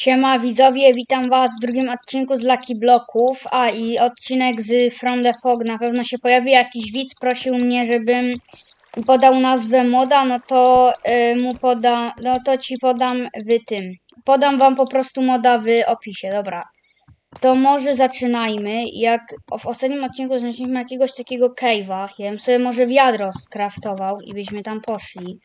Siema widzowie, witam was w drugim odcinku z Lucky Bloków, a i odcinek z From the Fog na pewno się pojawi. Jakiś widz prosił mnie, żebym podał nazwę moda, no to y, mu podam, no to ci podam w tym. Podam wam po prostu moda w opisie, dobra. To może zaczynajmy. Jak w ostatnim odcinku znaleźliśmy jakiegoś takiego cave'a, ja bym sobie może wiadro skraftował i byśmy tam poszli.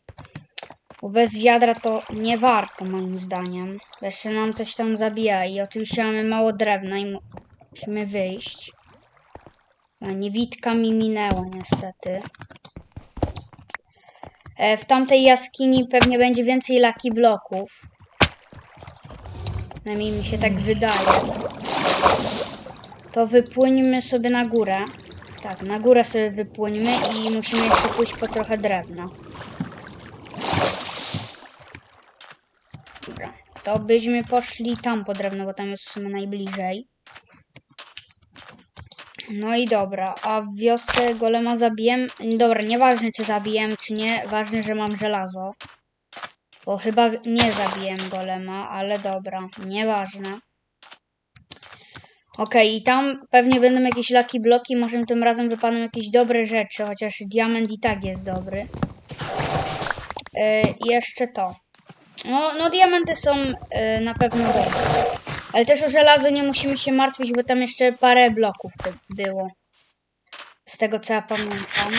Bo bez wiadra to nie warto moim zdaniem. Bo Jeszcze nam coś tam zabija i oczywiście mamy mało drewna i mu- musimy wyjść. A niewidka mi minęła niestety. E, w tamtej jaskini pewnie będzie więcej laki bloków. Przynajmniej mi się tak wydaje. To wypłyńmy sobie na górę. Tak, na górę sobie wypłyńmy i musimy jeszcze pójść po trochę drewna. Dobra, to byśmy poszli tam po drewno, bo tam jest w sumie najbliżej. No i dobra, a w wiosce golema zabijem. Dobra, nieważne czy zabijem, czy nie, ważne, że mam żelazo. Bo chyba nie zabiłem golema, ale dobra, nieważne. Okej, i tam pewnie będą jakieś laki bloki, może tym razem wypadną jakieś dobre rzeczy, chociaż diament i tak jest dobry. Yy, jeszcze to. No, no diamenty są y, na pewno dobre. Ale też o żelazo nie musimy się martwić, bo tam jeszcze parę bloków by było. Z tego co ja pamiętam.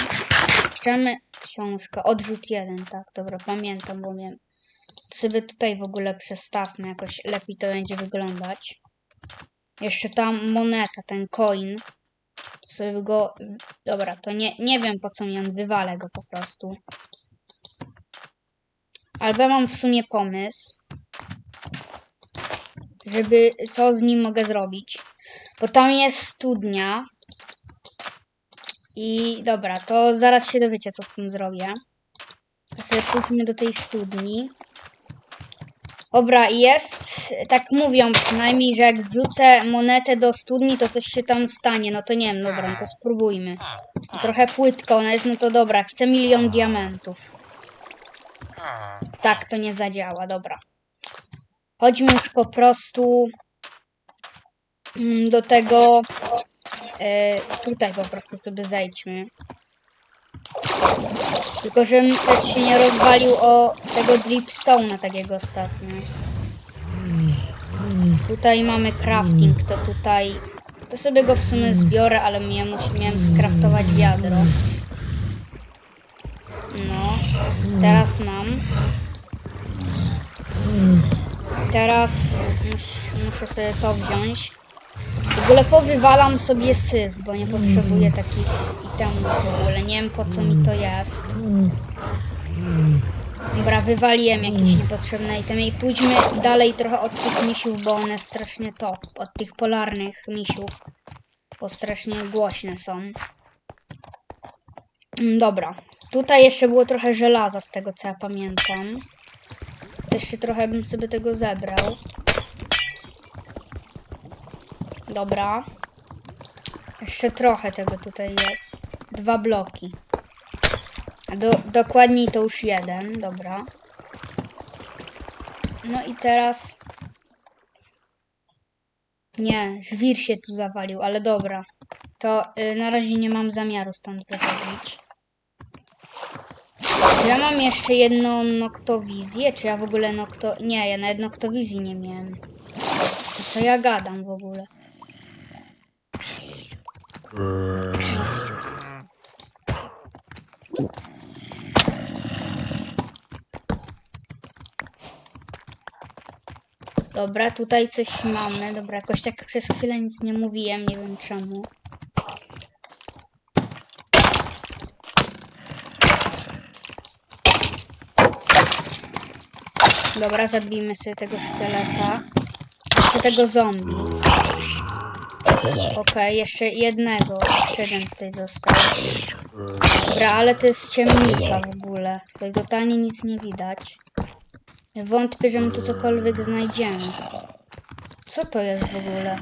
Piszemy książkę. Odrzut jeden, tak, dobra, pamiętam, bo wiem. To sobie tutaj w ogóle przestawmy, jakoś lepiej to będzie wyglądać. Jeszcze ta moneta, ten coin. To sobie go... Dobra, to nie, nie wiem po co mi on wywalę go po prostu. Albo mam w sumie pomysł, żeby co z nim mogę zrobić. Bo tam jest studnia. I dobra, to zaraz się dowiecie, co z tym zrobię. To sobie pójdźmy do tej studni. Dobra, jest, tak mówią przynajmniej, że jak wrzucę monetę do studni, to coś się tam stanie. No to nie wiem, dobra, no to spróbujmy. Trochę płytko ona jest, no to dobra, chcę milion diamentów. Tak, to nie zadziała, dobra. Chodźmy już po prostu mm, do tego. e, tutaj po prostu sobie zejdźmy. Tylko, żebym też się nie rozwalił o tego dripstone'a takiego ostatnio. Tutaj mamy crafting, to tutaj. To sobie go w sumie zbiorę, ale miałem, miałem skraftować wiadro. Teraz mam. Teraz mus, muszę sobie to wziąć. W ogóle powywalam sobie syf, bo nie potrzebuję takich itemów w ogóle. Nie wiem po co mi to jest. Dobra, wywaliłem jakieś niepotrzebne itemy i pójdźmy dalej trochę od tych misiów, bo one strasznie to, od tych polarnych misiów, bo strasznie głośne są. Dobra, tutaj jeszcze było trochę żelaza z tego co ja pamiętam. Jeszcze trochę bym sobie tego zebrał. Dobra. Jeszcze trochę tego tutaj jest. Dwa bloki. Do, dokładniej to już jeden. Dobra. No i teraz... Nie, żwir się tu zawalił, ale dobra. To y, na razie nie mam zamiaru stąd wychodzić. Czy ja mam jeszcze jedną noktowizję? Czy ja w ogóle nokto... Nie, ja nawet noktowizji nie miałem. Co ja gadam w ogóle? Dobra, tutaj coś mamy. Dobra, jakoś tak przez chwilę nic nie mówiłem, nie wiem czemu. Dobra, zabijmy sobie tego szkieleta. Jeszcze tego zombie. Okej, jeszcze jednego. Jeszcze jeden tutaj został. Dobra, ale to jest ciemnica w ogóle. Tutaj totalnie nic nie widać. Wątpię, że my tu cokolwiek znajdziemy. Co to jest w ogóle?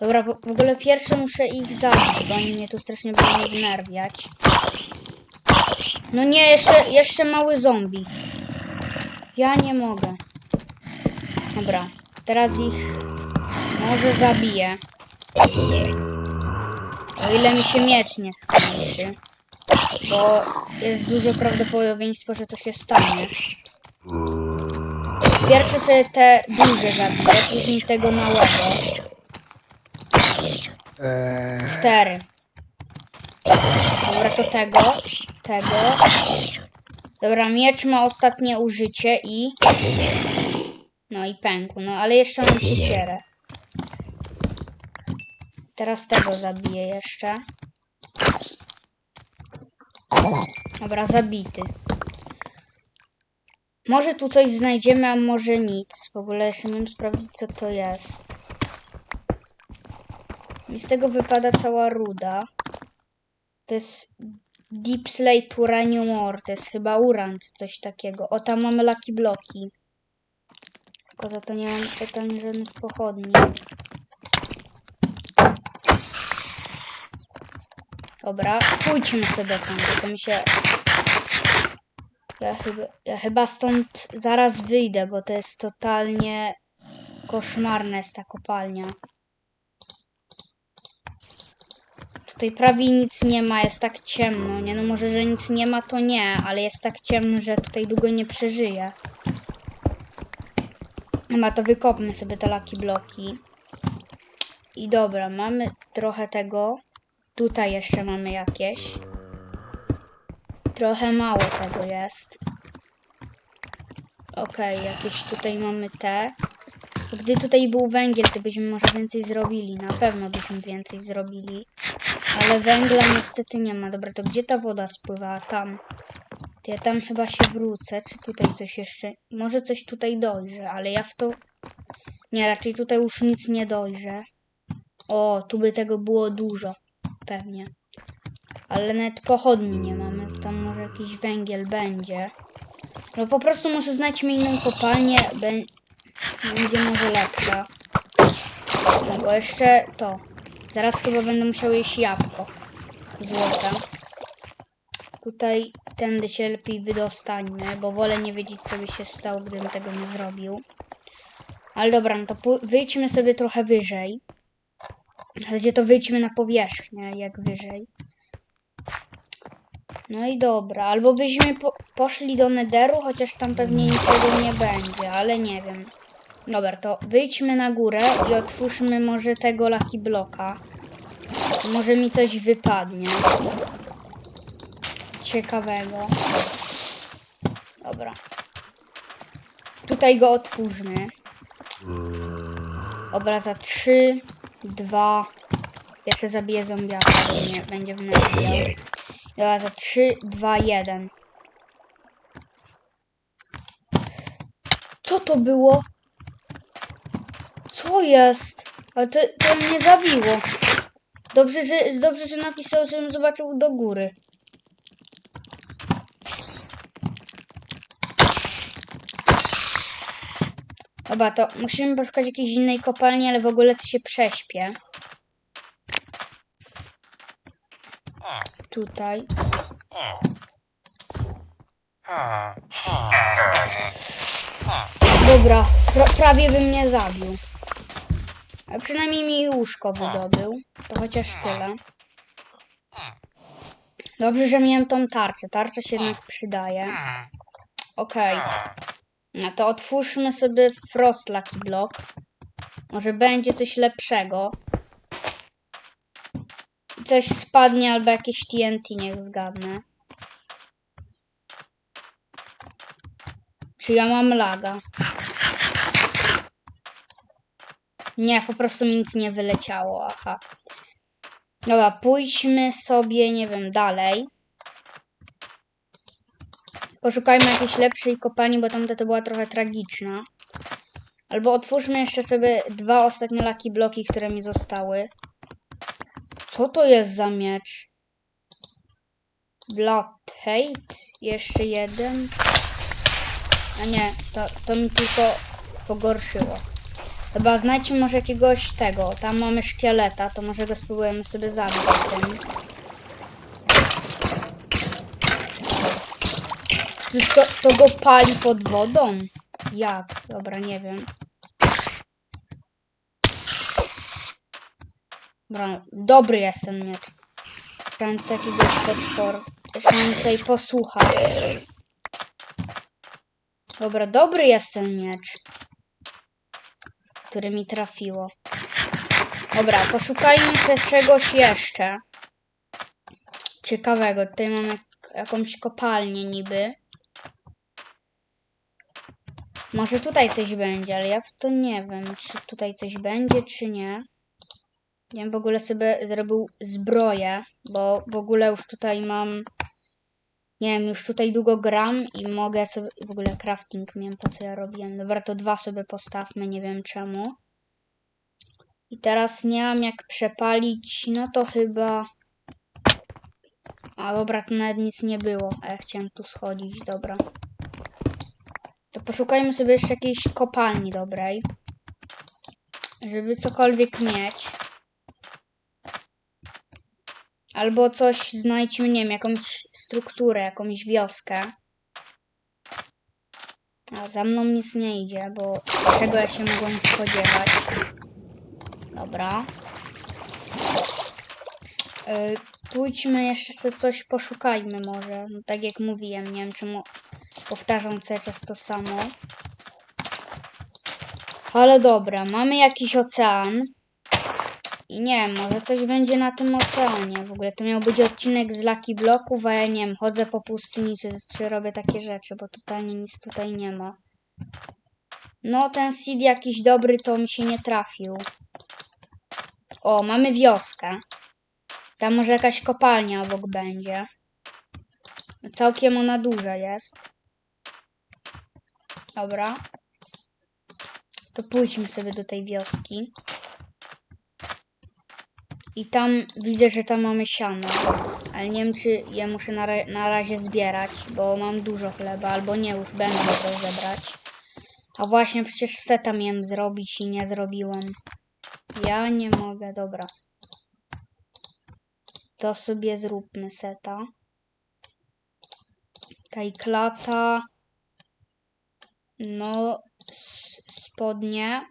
Dobra, w w ogóle pierwsze muszę ich zabić, bo oni mnie tu strasznie będą wnerwiać. No nie, jeszcze, jeszcze mały zombie. Ja nie mogę. Dobra. Teraz ich może zabiję. O ile mi się miecz nie skończy. Bo jest duże prawdopodobieństwo, że to się stanie. Pierwsze sobie te duże zabiję, później tego małego. Eee, Cztery. Dobra, to tego. Tego. Dobra, miecz ma ostatnie użycie i... No i pękł, no ale jeszcze mam siekierę. Teraz tego zabiję jeszcze. Dobra, zabity. Może tu coś znajdziemy, a może nic. W ogóle jeszcze mam sprawdzić, co to jest. I z tego wypada cała ruda. To jest Deep Slate Uranium Ore. To jest chyba uran czy coś takiego. O, tam mamy Lucky Bloki. Tylko za to nie mam totalnie żadnych pochodni. Dobra, pójdźmy sobie tam, bo to mi się... Ja chyba, ja chyba stąd zaraz wyjdę, bo to jest totalnie koszmarna jest ta kopalnia. Tutaj prawie nic nie ma, jest tak ciemno, nie? No może, że nic nie ma, to nie, ale jest tak ciemno, że tutaj długo nie przeżyję. Chyba to wykopmy sobie te laki bloki. I dobra, mamy trochę tego. Tutaj jeszcze mamy jakieś. Trochę mało tego jest. Okej, jakieś tutaj mamy te. Gdy tutaj był węgiel, to byśmy może więcej zrobili. Na pewno byśmy więcej zrobili. Ale węgla niestety nie ma. Dobra, to gdzie ta woda spływa? Tam. To ja tam chyba się wrócę. Czy tutaj coś jeszcze? Może coś tutaj dojrze, ale ja w to... Nie, raczej tutaj już nic nie dojrze. O, tu by tego było dużo. Pewnie. Ale nawet pochodni nie mamy. Tam może jakiś węgiel będzie. No po prostu może znajdźmy inną kopalnię. Bę- będzie może lepsza. No bo jeszcze to. Zaraz chyba będę musiał jeść jabłko. Złota. Tutaj tędy się lepiej wydostańmy, bo wolę nie wiedzieć, co by się stało, gdybym tego nie zrobił. Ale dobra, no to wyjdźmy sobie trochę wyżej. W zasadzie to wyjdźmy na powierzchnię, jak wyżej. No i dobra, albo byśmy po poszli do Nederu, chociaż tam pewnie niczego nie będzie, ale nie wiem. Dobra, to wyjdźmy na górę i otwórzmy może tego Lucky Bloka. Może mi coś wypadnie. Ciekawego. Dobra. Tutaj go otwórzmy. Dobra, za 3, 2. Jeszcze zabiję zombiaka, nie będzie wnębiał. Dobra, za 3, 2, 1. Co to było? Co jest? Ale to, to mnie zabiło. Dobrze, że, dobrze, że napisał, żebym zobaczył do góry. Dobra, to musimy poszukać jakiejś innej kopalni, ale w ogóle to się prześpię. Tutaj. Dobra, pra prawie by mnie zabił. A przynajmniej mi łóżko wydobył. To chociaż tyle. Dobrze, że miałem tą tarczę. Tarcza się jednak przydaje. Okej. No to otwórzmy sobie Frost Lucky Block. Może będzie coś lepszego. Coś spadnie albo jakieś TNT, niech zgadnę. Czy ja mam laga? Nie, po prostu mi nic nie wyleciało, aha. Dobra, pójdźmy sobie, nie wiem, dalej. Poszukajmy jakiejś lepszej kopalni, bo tamta to była trochę tragiczna. Albo otwórzmy jeszcze sobie dwa ostatnie laki bloki, które mi zostały. Co to jest za miecz? Blood Hate? Jeszcze jeden. A nie, to, to mi tylko pogorszyło. Chyba znajdźmy może jakiegoś tego. Tam mamy szkieleta, to może go spróbujemy sobie zabić tym. To, to go pali pod wodą? Jak? Dobra, nie wiem. Dobra, dobry jest ten miecz. Ten takiego potwor. Zresztą tutaj posłucha. Dobra, dobry jest ten miecz. Który mi trafiło. Dobra, poszukajmy sobie czegoś jeszcze. Ciekawego. Tutaj mamy jak, jakąś kopalnię niby. Może tutaj coś będzie, ale ja w to nie wiem, czy tutaj coś będzie, czy nie. Ja w ogóle sobie zrobił zbroję, bo w ogóle już tutaj mam. Nie wiem, już tutaj długo gram i mogę sobie. W ogóle crafting miałem po co ja robiłem. Dobra, to dwa sobie postawmy, nie wiem czemu. I teraz nie mam jak przepalić, no to chyba. A dobra, tu nawet nic nie było, a ja chciałem tu schodzić, dobra. To poszukajmy sobie jeszcze jakiejś kopalni dobrej. Żeby cokolwiek mieć. Albo coś znajdźmy, nie wiem, jakąś strukturę, jakąś wioskę. A za mną nic nie idzie, bo czego ja się mogłem spodziewać. Dobra. Y, pójdźmy jeszcze coś poszukajmy może. No, tak jak mówiłem, nie wiem czemu powtarzam cały czas to samo. Ale dobra, mamy jakiś ocean. I nie wiem, może coś będzie na tym oceanie. W ogóle to miał być odcinek z Lucky Bloków, a ja nie wiem, chodzę po pustyni, czy, czy robię takie rzeczy, bo totalnie nic tutaj nie ma. No, ten seed jakiś dobry to mi się nie trafił. O, mamy wioskę. Tam może jakaś kopalnia obok będzie. Całkiem ona duża jest. Dobra. To pójdźmy sobie do tej wioski. I tam widzę, że tam mamy siano. Ale nie wiem, czy je muszę na, na razie zbierać, bo mam dużo chleba, albo nie, już będę to zebrać. A właśnie, przecież seta miałem zrobić i nie zrobiłem. Ja nie mogę, dobra. To sobie zróbmy seta. Kaj klata. No, spodnie.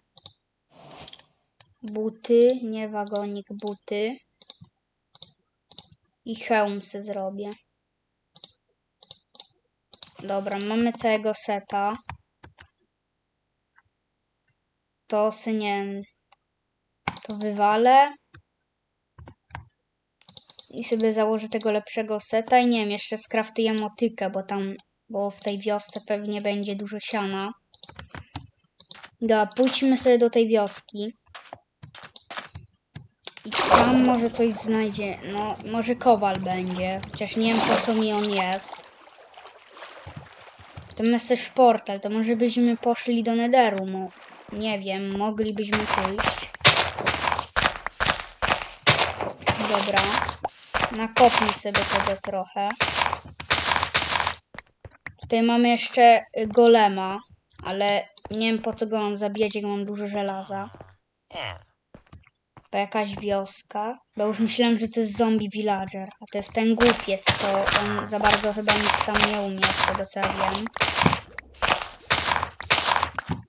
Buty, nie wagonik, buty. I hełm se zrobię. Dobra, mamy całego seta. To se nie wiem. To wywalę. I sobie założę tego lepszego seta. I nie wiem, jeszcze skraftuję motykę, bo tam, bo w tej wiosce pewnie będzie dużo siana. Dobra, pójdźmy sobie do tej wioski. I tam może coś znajdzie. No, może kowal będzie. Chociaż nie wiem po co mi on jest. Tam jest też portal. To może byśmy poszli do Netheru. Mo nie wiem, moglibyśmy pójść. Dobra. Nakopnij sobie tego trochę. Tutaj mamy jeszcze y, golema, ale nie wiem po co go mam zabijać, jak mam dużo żelaza. To jakaś wioska. Bo już myślałem, że to jest zombie villager. A to jest ten głupiec, co on za bardzo chyba nic tam nie umie, z tego co ja wiem.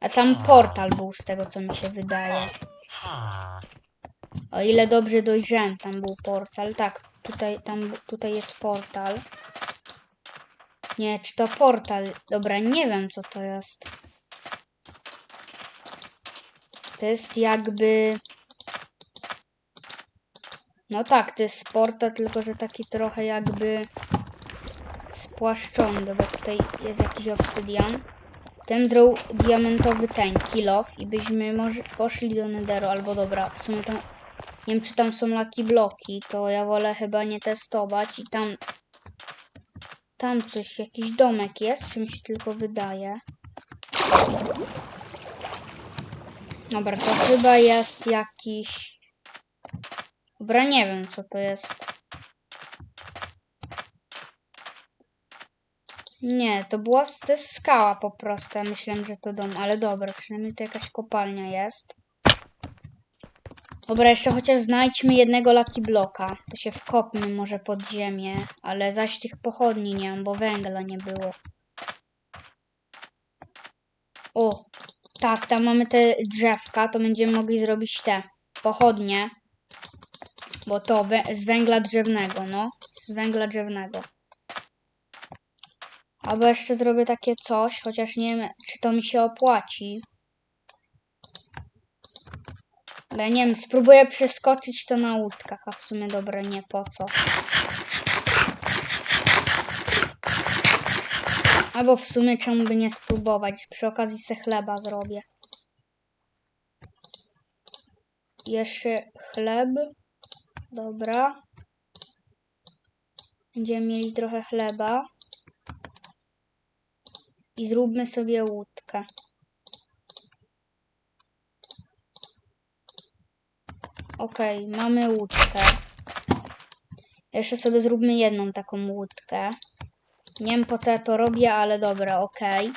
A tam portal był, z tego co mi się wydaje. O ile dobrze dojrzałem, tam był portal. Tak, tutaj, tam, tutaj jest portal. Nie, czy to portal? Dobra, nie wiem co to jest. To jest jakby... No tak, to jest portal, tylko że taki trochę jakby spłaszczony, bo tutaj jest jakiś obsydian. Ten zrobił diamentowy ten, kill off i byśmy może poszli do Netheru, albo dobra, w sumie tam, nie wiem czy tam są lucky bloki, to ja wolę chyba nie testować i tam, tam coś, jakiś domek jest, czy mi się tylko wydaje. Dobra, to chyba jest jakiś, dobra, nie wiem co to jest. Nie, to była to jest skała po prostu. Ja myślałem, że to dom, ale dobra, przynajmniej to jakaś kopalnia jest. Dobra, jeszcze chociaż znajdźmy jednego Lucky Bloka. To się wkopmy może pod ziemię, ale zaś tych pochodni nie mam, bo węgla nie było. O, tak, tam mamy te drzewka, to będziemy mogli zrobić te pochodnie. Bo to z węgla drzewnego, no. Z węgla drzewnego. Albo jeszcze zrobię takie coś, chociaż nie wiem, czy to mi się opłaci. Ale nie wiem, spróbuję przeskoczyć to na łódkach, a w sumie dobra, nie po co. Albo w sumie czemu by nie spróbować? Przy okazji se chleba zrobię. Jeszcze chleb. Dobra. Będziemy mieli trochę chleba. I zróbmy sobie łódkę. Okej, mamy łódkę. Jeszcze sobie zróbmy jedną taką łódkę. Nie wiem po co ja to robię, ale dobra, okej.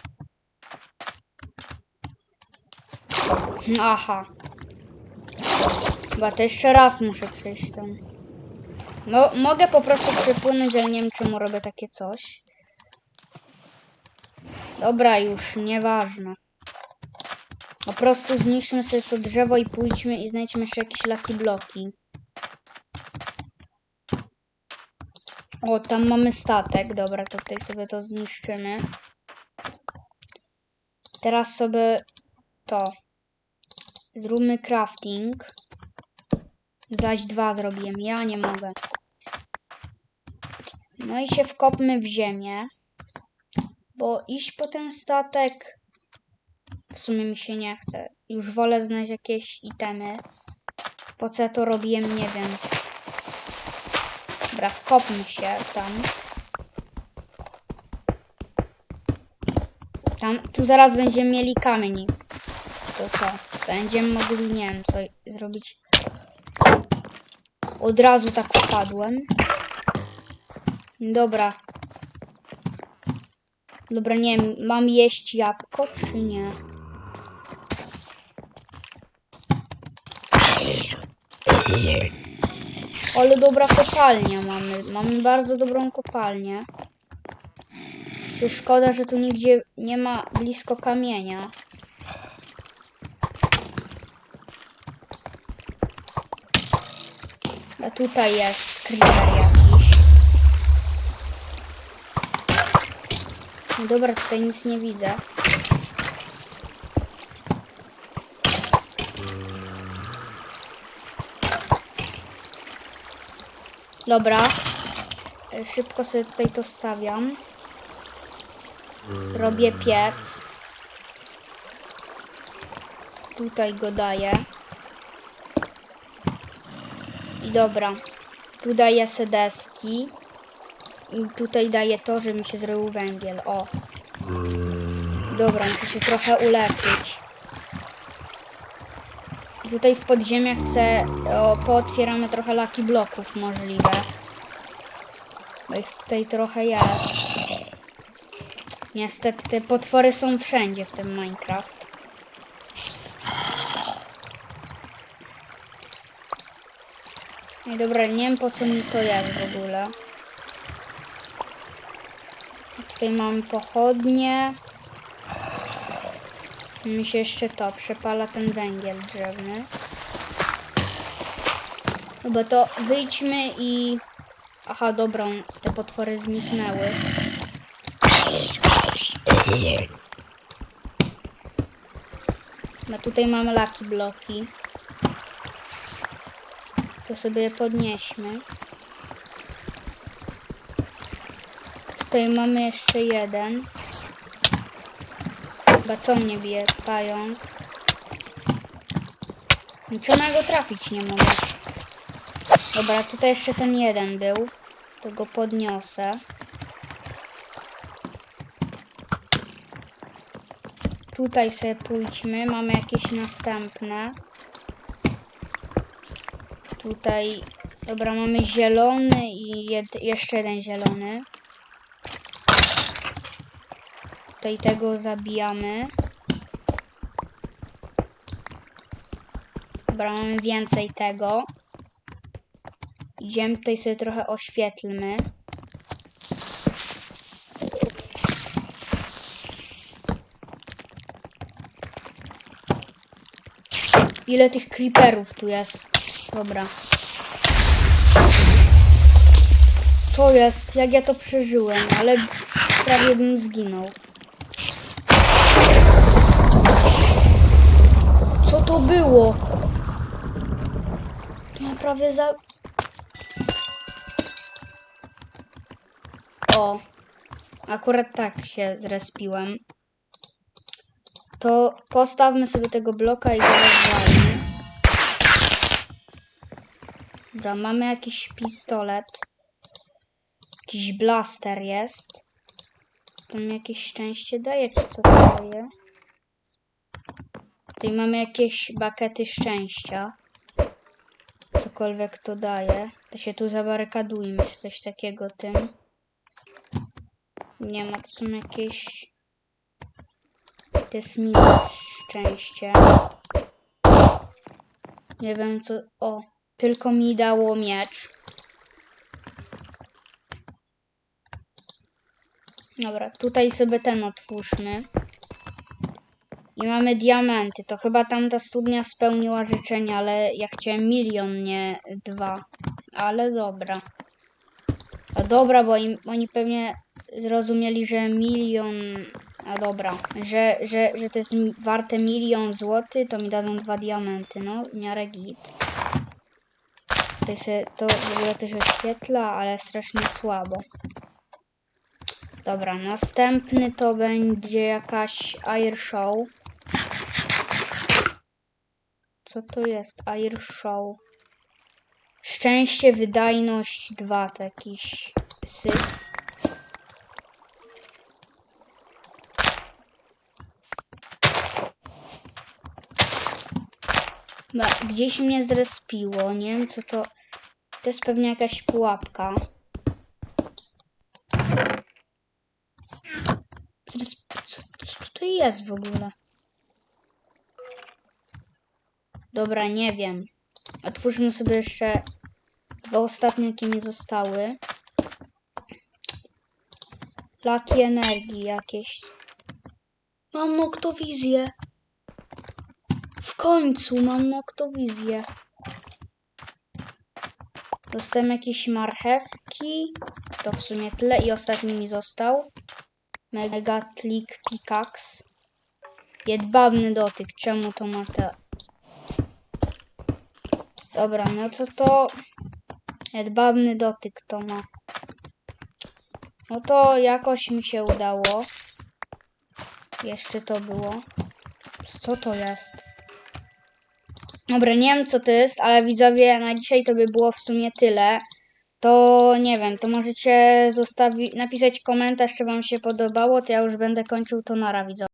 Aha. Chyba to jeszcze raz muszę przejść tam. Mo mogę po prostu przepłynąć, ale nie wiem czemu robię takie coś. Dobra, już, nieważne. Po prostu zniszczmy sobie to drzewo i pójdźmy i znajdźmy jeszcze jakieś laki bloki. O, tam mamy statek. Dobra, to tutaj sobie to zniszczymy. Teraz sobie to. Zróbmy crafting. Zaś dwa zrobiłem. Ja nie mogę. No i się wkopmy w ziemię. Bo iść po ten statek w sumie mi się nie chce. Już wolę znaleźć jakieś itemy. Po co to robiłem, nie wiem. Dobra, wkopmy się tam. Tam, tu zaraz będziemy mieli kamień. To to. Będziemy mogli, nie wiem, co zrobić. Od razu tak wpadłem. Dobra. Dobra, nie wiem, mam jeść jabłko, czy nie? Ale dobra kopalnia mamy. Mamy bardzo dobrą kopalnię. Szkoda, że tu nigdzie nie ma blisko kamienia. A tutaj jest creeper jakiś. No dobra, tutaj nic nie widzę. Dobra. E, Szybko sobie tutaj to stawiam. Robię piec. Tutaj go daję. I dobra. Tu daję sedeski. I tutaj daję to, że mi się zrobił węgiel. O. Dobra, muszę się trochę uleczyć. Tutaj w podziemiach chcę, o, pootwieramy trochę laki bloków możliwe. Bo ich tutaj trochę jest. Niestety te potwory są wszędzie w tym Minecraft. I dobra, nie wiem po co mi to jest w ogóle. Tutaj mamy pochodnie. Mi się jeszcze to przepala ten węgiel drzewny. Chyba to wyjdźmy i... Aha, dobra, te potwory zniknęły. No tutaj mamy laki bloki. To sobie podnieśmy. Tutaj mamy jeszcze jeden. Chyba co mnie bije? Pająk. Niczego go trafić nie mogę. Dobra, tutaj jeszcze ten jeden był. To go podniosę. Tutaj sobie pójdźmy. Mamy jakieś następne. Tutaj... Dobra, mamy zielony i jed jeszcze jeden zielony. Tutaj tego zabijamy. Dobra, mamy więcej tego. Idziemy tutaj sobie trochę oświetlmy. Ile tych creeperów tu jest? Dobra. Co jest? Jak ja to przeżyłem? Ale prawie bym zginął. Co to było? Ja prawie za... O. Akurat tak się zrespiłem. To postawmy sobie tego bloka i go rozwalmy. Dobra, mamy jakiś pistolet. Jakiś blaster jest. To mi jakieś szczęście daje, czy co to daje? Tutaj mamy jakieś bakety szczęścia. Cokolwiek to daje. To się tu zabarykadujmy, czy coś takiego tym. Nie ma, to są jakieś... To jest minus szczęście. Nie wiem co... O, tylko mi dało miecz. Dobra, tutaj sobie ten otwórzmy. I mamy diamenty. To chyba tamta studnia spełniła życzenia, ale ja chciałem milion, nie dwa. Ale dobra. A dobra, bo im, oni pewnie zrozumieli, że milion. A dobra, że, że, że to jest warte milion złotych, to mi dadzą dwa diamenty. No, w miarę git. Tutaj się to w ogóle coś oświetla, ale strasznie słabo. Dobra, następny to będzie jakaś air show. Co to jest air show? Szczęście, wydajność 2 to jakiś syf. Gdzieś mnie zrespiło, nie wiem co to... To jest pewnie jakaś pułapka. Co, to jest- w ogóle? Dobra, nie wiem. Otwórzmy sobie jeszcze dwa ostatnie, jakie mi zostały. Laki energii jakieś. Mam noktowizję. W końcu mam noktowizję. Dostałem jakieś marchewki. To w sumie tyle. I ostatni mi został. Megatlik Pickaxe. Jedwabny dotyk. Czemu to ma te... Dobra, no co to... Jedwabny dotyk to ma. No to jakoś mi się udało. Jeszcze to było. Co to jest? Dobra, nie wiem co to jest, ale widzowie, na dzisiaj to by było w sumie tyle. To nie wiem, to możecie zostawić, napisać komentarz, czy wam się podobało, to ja już będę kończył to nara widzowie.